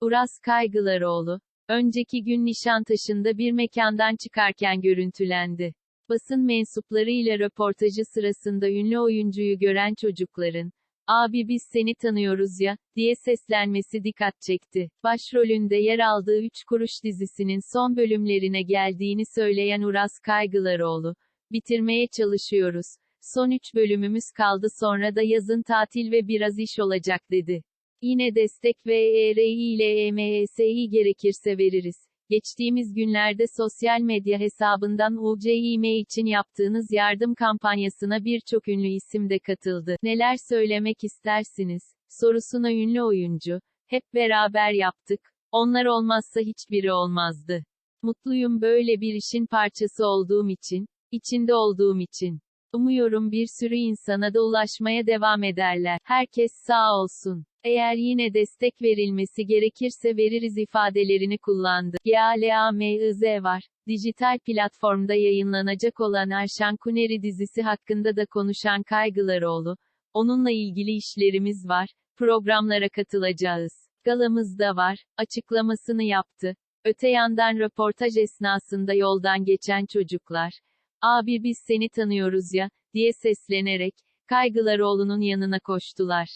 Uras Kaygılaroğlu, önceki gün Nişantaşı'nda bir mekandan çıkarken görüntülendi. Basın mensuplarıyla röportajı sırasında ünlü oyuncuyu gören çocukların, Abi biz seni tanıyoruz ya, diye seslenmesi dikkat çekti. Başrolünde yer aldığı Üç Kuruş dizisinin son bölümlerine geldiğini söyleyen Uras Kaygılaroğlu, bitirmeye çalışıyoruz. Son üç bölümümüz kaldı sonra da yazın tatil ve biraz iş olacak dedi. Yine destek ve ERI ile EMS'yi gerekirse veririz. Geçtiğimiz günlerde sosyal medya hesabından UCİM için yaptığınız yardım kampanyasına birçok ünlü isim de katıldı. Neler söylemek istersiniz? Sorusuna ünlü oyuncu, hep beraber yaptık, onlar olmazsa hiçbiri olmazdı. Mutluyum böyle bir işin parçası olduğum için, içinde olduğum için. Umuyorum bir sürü insana da ulaşmaya devam ederler. Herkes sağ olsun. Eğer yine destek verilmesi gerekirse veririz ifadelerini kullandı. GALAMIZ var. Dijital platformda yayınlanacak olan Erşan Kuneri dizisi hakkında da konuşan Kaygılaroğlu, onunla ilgili işlerimiz var, programlara katılacağız. Galamız da var, açıklamasını yaptı. Öte yandan röportaj esnasında yoldan geçen çocuklar, abi biz seni tanıyoruz ya, diye seslenerek, Kaygılaroğlu'nun yanına koştular.